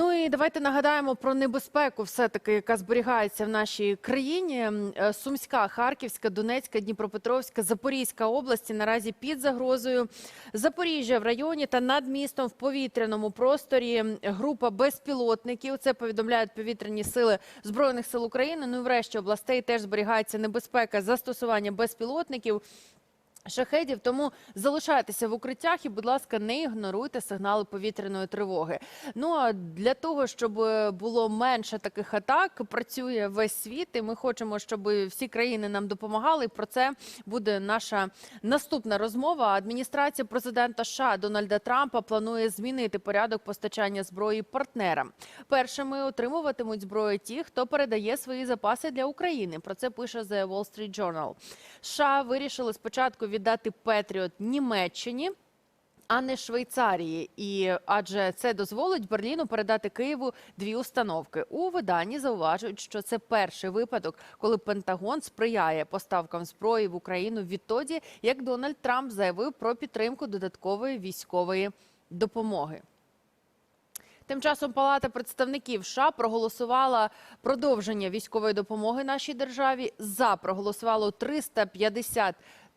Ну і давайте нагадаємо про небезпеку, все таки, яка зберігається в нашій країні. Е, Сумська, Харківська, Донецька, Дніпропетровська, Запорізька області наразі під загрозою. Запоріжжя в районі та над містом в повітряному просторі. Група безпілотників. Це повідомляють повітряні сили збройних сил України. Ну і врешті областей теж зберігається небезпека застосування безпілотників. Шахедів, тому залишайтеся в укриттях і, будь ласка, не ігноруйте сигнали повітряної тривоги. Ну а для того, щоб е, було менше таких атак, працює весь світ, і ми хочемо, щоб всі країни нам допомагали. Про це буде наша наступна розмова. Адміністрація президента США Дональда Трампа планує змінити порядок постачання зброї партнерам. Першими отримуватимуть зброю ті, хто передає свої запаси для України. Про це пише The Wall Street Journal. США вирішили спочатку віддати Петріот Німеччині. А не Швейцарії, і адже це дозволить Берліну передати Києву дві установки. У виданні зауважують, що це перший випадок, коли Пентагон сприяє поставкам зброї в Україну відтоді, як Дональд Трамп заявив про підтримку додаткової військової допомоги. Тим часом Палата представників США проголосувала продовження військової допомоги нашій державі. За проголосувало 353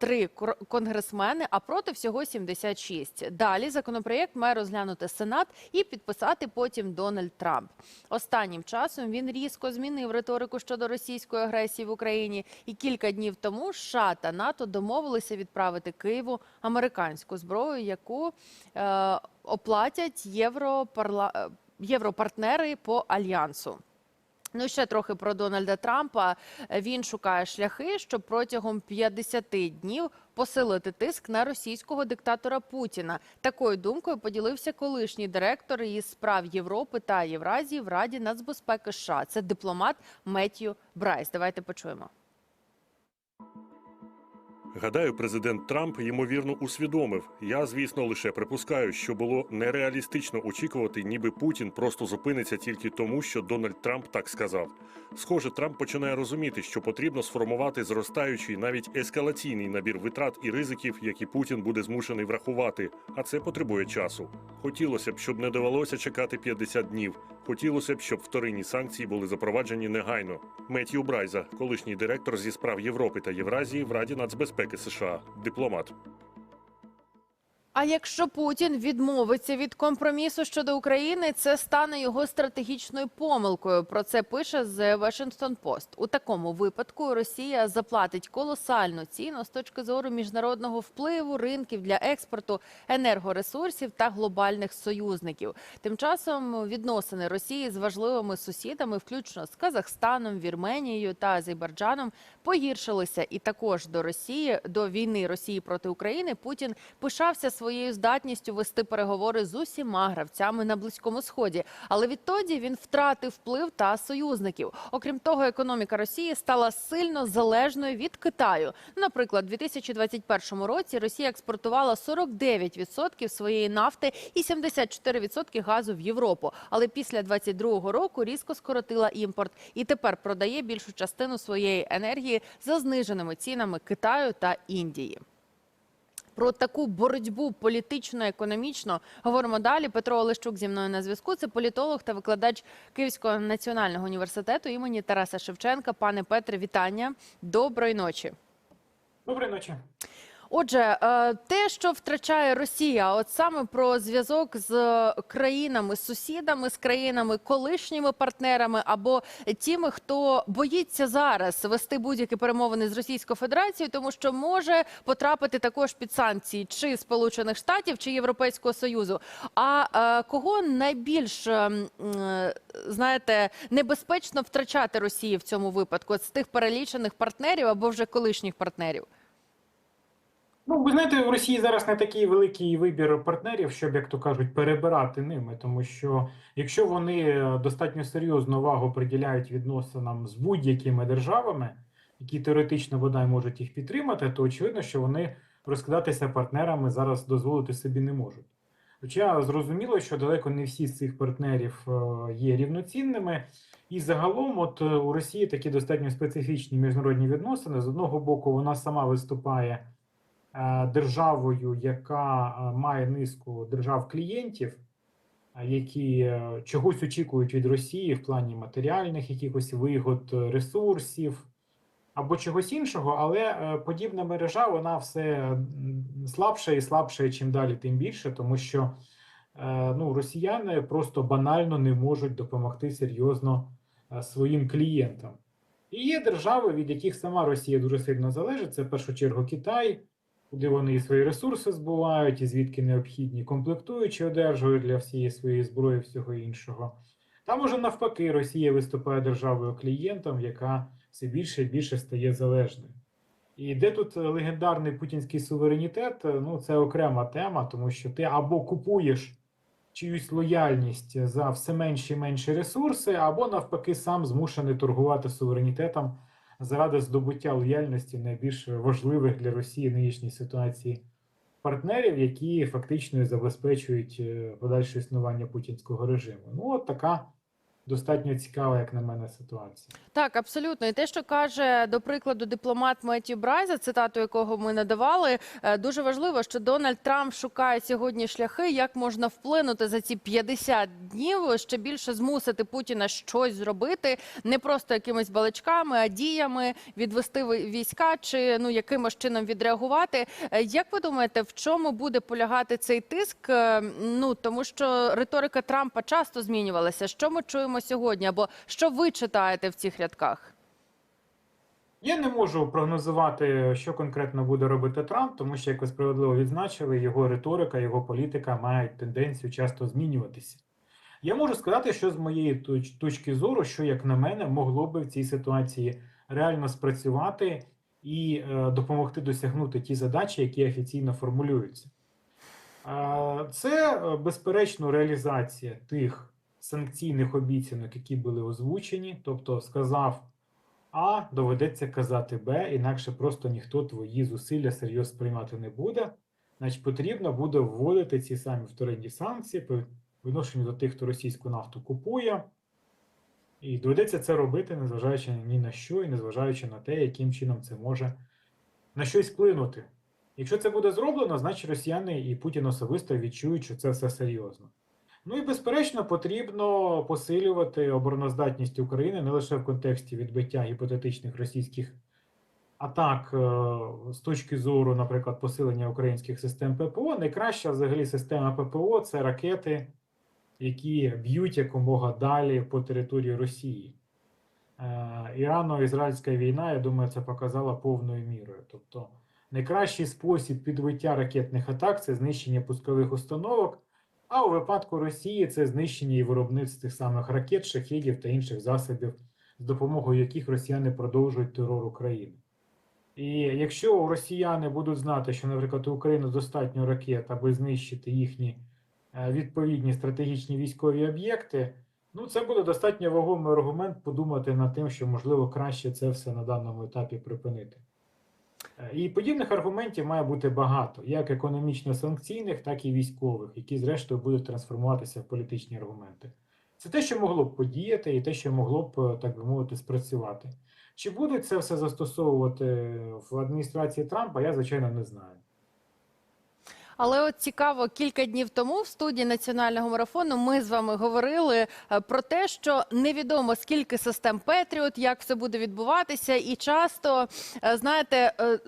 кор- конгресмени, а проти всього 76. Далі законопроєкт має розглянути Сенат і підписати потім Дональд Трамп. Останнім часом він різко змінив риторику щодо російської агресії в Україні. І кілька днів тому США та НАТО домовилися відправити Києву американську зброю, яку е, оплатять європарла... європартнери по альянсу. Ну ще трохи про Дональда Трампа. Він шукає шляхи, щоб протягом 50 днів посилити тиск на російського диктатора Путіна. Такою думкою поділився колишній директор із справ Європи та Євразії в Раді нацбезпеки США. Це дипломат Меттью Брайс. Давайте почуємо. Гадаю, президент Трамп ймовірно усвідомив. Я, звісно, лише припускаю, що було нереалістично очікувати, ніби Путін просто зупиниться тільки тому, що Дональд Трамп так сказав. Схоже, Трамп починає розуміти, що потрібно сформувати зростаючий, навіть ескалаційний набір витрат і ризиків, які Путін буде змушений врахувати. А це потребує часу. Хотілося б, щоб не довелося чекати 50 днів. Хотілося б, щоб вторинні санкції були запроваджені негайно. Меттью Брайза, колишній директор зі справ Європи та Євразії в Раді нацбезпеки США, дипломат. А якщо Путін відмовиться від компромісу щодо України, це стане його стратегічною помилкою. Про це пише The Washington Post. У такому випадку Росія заплатить колосальну ціну з точки зору міжнародного впливу, ринків для експорту, енергоресурсів та глобальних союзників. Тим часом відносини Росії з важливими сусідами, включно з Казахстаном, Вірменією та Азербайджаном, погіршилися. І також до Росії до війни Росії проти України Путін пишався своєю здатністю вести переговори з усіма гравцями на близькому сході. Але відтоді він втратив вплив та союзників. Окрім того, економіка Росії стала сильно залежною від Китаю. Наприклад, у 2021 році Росія експортувала 49% своєї нафти і 74% газу в Європу. Але після 2022 року різко скоротила імпорт і тепер продає більшу частину своєї енергії за зниженими цінами Китаю та Індії. Про таку боротьбу політично-економічно говоримо далі. Петро Олещук зі мною на зв'язку. Це політолог та викладач Київського національного університету імені Тараса Шевченка. Пане Петре, вітання. Доброї ночі. Доброї ночі. Отже, е, те, що втрачає Росія, от саме про зв'язок з країнами, сусідами, з країнами, колишніми партнерами або тими, хто боїться зараз вести будь-які перемовини з Російською Федерацією, тому що може потрапити також під санкції чи Сполучених Штатів, чи Європейського Союзу. А е, кого найбільш ем, знаєте небезпечно втрачати Росії в цьому випадку От з тих перелічених партнерів або вже колишніх партнерів? Ну, ви знаєте, в Росії зараз не такий великий вибір партнерів, щоб, як то кажуть, перебирати ними. Тому що якщо вони е, достатньо серйозну увагу приділяють відносинам з будь-якими державами, які теоретично бодай можуть їх підтримати, то очевидно, що вони розкидатися партнерами зараз дозволити собі не можуть. Хоча зрозуміло, що далеко не всі з цих партнерів е, є рівноцінними, і загалом, от е, у Росії такі достатньо специфічні міжнародні відносини. З одного боку, вона сама виступає державою, яка е, має низку держав-клієнтів, які е, чогось очікують від Росії в плані матеріальних якихось вигод, е, ресурсів або чогось іншого, але е, подібна мережа вона все слабша і слабша, чим далі, тим більше, тому що е, ну, росіяни просто банально не можуть допомогти серйозно е, своїм клієнтам. І є держави, від яких сама Росія дуже сильно залежить. Це в першу чергу Китай, куди вони і свої ресурси збувають, і звідки необхідні комплектуючі одержують для всієї своєї зброї, всього іншого. Там уже навпаки, Росія виступає державою клієнтом, яка все більше і більше стає залежною. І де тут легендарний путінський суверенітет? Ну, це окрема тема, тому що ти або купуєш чиюсь лояльність за все менші і менші ресурси, або навпаки, сам змушений торгувати суверенітетом заради здобуття лояльності найбільш важливих для Росії нинішній ситуації партнерів, які фактично забезпечують е, подальше існування путінського режиму. Ну, от така достатньо цікава, як на мене, ситуація. Так, абсолютно. І те, що каже, до прикладу, дипломат Меттью Брайза, цитату якого ми надавали, е, дуже важливо, що Дональд Трамп шукає сьогодні шляхи, як можна вплинути за ці 50 днів, ще більше змусити Путіна щось зробити, не просто якимись балачками, а діями відвести війська чи ну якимось чином відреагувати. Е, Як ви думаєте, в чому буде полягати цей тиск? Е, Ну тому що риторика Трампа часто змінювалася. Що ми чуємо сьогодні? Або що ви читаєте в цих рядках? Я не можу прогнозувати, що конкретно буде робити Трамп, тому що, як ви справедливо відзначили, його риторика, його політика мають тенденцію часто змінюватися. Я можу сказати, що з моєї точки зору, що, як на мене, могло би в цій ситуації реально спрацювати і е, допомогти досягнути ті задачі, які офіційно формулюються. Це, е, безперечно, реалізація тих санкційних обіцянок, які були озвучені, тобто сказав. А доведеться казати Б, інакше просто ніхто твої зусилля серйозно сприймати не буде. Значить, потрібно буде вводити ці самі вторинні санкції по відношенню до тих, хто російську нафту купує. І доведеться це робити, незважаючи ні на що, і незважаючи на те, яким чином це може на щось вплинути. Якщо це буде зроблено, значить росіяни і Путін особисто відчують, що це все серйозно. Ну і безперечно, потрібно посилювати обороноздатність України не лише в контексті відбиття гіпотетичних російських атак е, з точки зору, наприклад, посилення українських систем ППО. Найкраща взагалі система ППО це ракети, які б'ють якомога далі по території Росії. Е, Ірано-ізраїльська війна, я думаю, це показала повною мірою. Тобто, найкращий спосіб підбиття ракетних атак це знищення пускових установок. А у випадку Росії це знищення і виробництво тих самих ракет, шахедів та інших засобів, з допомогою яких росіяни продовжують терор України. І якщо росіяни будуть знати, що, наприклад, у України достатньо ракет, аби знищити їхні е, відповідні стратегічні військові об'єкти, ну це буде достатньо вагомий аргумент подумати над тим, що можливо краще це все на даному етапі припинити. Е, І подібних аргументів має бути багато, як економічно-санкційних, так і військових, які зрештою будуть трансформуватися в політичні аргументи. Це те, що могло б подіяти, і те, що могло б, е, так би мовити, спрацювати. Чи будуть це все застосовувати в адміністрації Трампа, я звичайно не знаю. Але от цікаво, кілька днів тому в студії національного марафону ми з вами говорили е, про те, що невідомо скільки систем Петріот, як все буде відбуватися, і часто е, знаєте, е,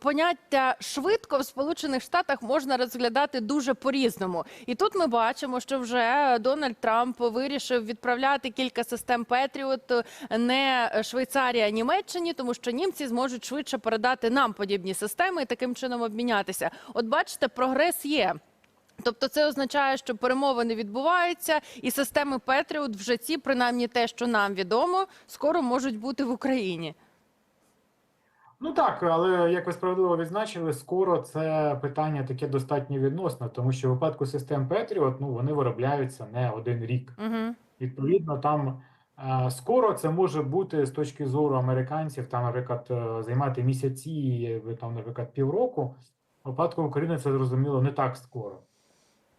поняття швидко в Сполучених Штатах можна розглядати дуже по-різному. І тут ми бачимо, що вже Дональд Трамп вирішив відправляти кілька систем Петріот не Швейцарія, а Німеччині, тому що німці зможуть швидше передати нам подібні системи і таким чином обмінятися. От бачите, прогрес є. Тобто це означає, що перемовини відбуваються, і системи Петріот вже ці, принаймні те, що нам відомо, скоро можуть бути в Україні. Ну так, але як ви справедливо відзначили, скоро це питання таке достатньо відносне, тому що в випадку систем Patriot, ну вони виробляються не один рік. Угу. Відповідно, там е, скоро це може бути з точки зору американців, там, наприклад, е, займати місяці, е, там, наприклад, півроку. Випадку України це зрозуміло не так скоро.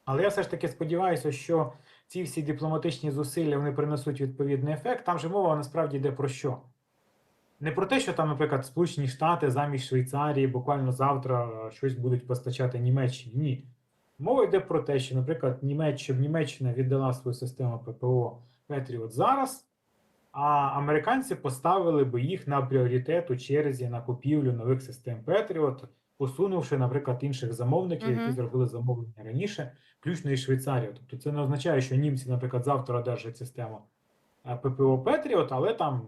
Але я все ж таки сподіваюся, що ці всі дипломатичні зусилля вони принесуть відповідний ефект. Там же мова насправді йде про що? Не про те, що там, наприклад, Сполучені Штати замість Швейцарії буквально завтра е, щось будуть постачати Німеччині. Ні. Мова йде про те, що, наприклад, Німеччина, щоб Німеччина віддала свою систему ППО Петріот зараз, а американці поставили би їх на пріоритет у черзі на купівлю нових систем Петріот, посунувши, наприклад, інших замовників, які зробили замовлення раніше, включно і Швейцарію. Тобто це не означає, що німці, наприклад, завтра одержать систему е, ППО Петріот, але там,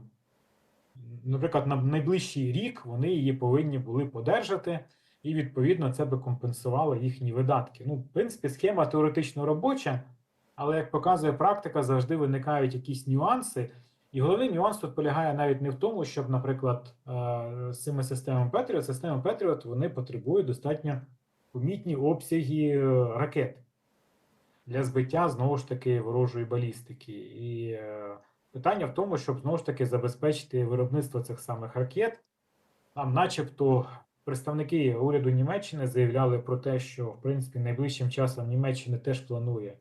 наприклад, на найближчий рік вони її повинні були подержати, і відповідно це би компенсувало їхні видатки. Ну, в принципі, схема теоретично робоча, але як показує практика, завжди виникають якісь нюанси. І головний нюанс тут полягає навіть не в тому, щоб, наприклад, е, з цими системами Patriot, системи Patriot, вони потребують достатньо помітні обсяги е, ракет для збиття знову ж таки ворожої балістики. І е, питання в тому, щоб знову ж таки забезпечити виробництво цих самих ракет. Там, начебто, представники уряду Німеччини заявляли про те, що в принципі найближчим часом Німеччина теж планує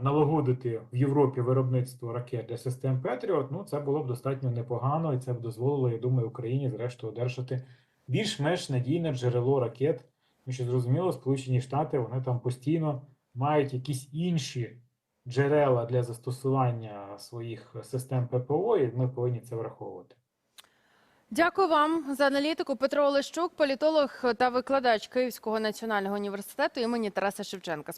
налагодити в Європі виробництво ракет для систем Patriot. Ну, це було б достатньо непогано, і це б дозволило, я думаю, Україні зрештою одержати більш-менш надійне джерело ракет. Тому що зрозуміло, Сполучені Штати вони там постійно мають якісь інші джерела для застосування своїх систем ППО, і ми повинні це враховувати. Дякую вам за аналітику. Петро Олещук, політолог та викладач Київського національного університету імені Тараса Шевченка.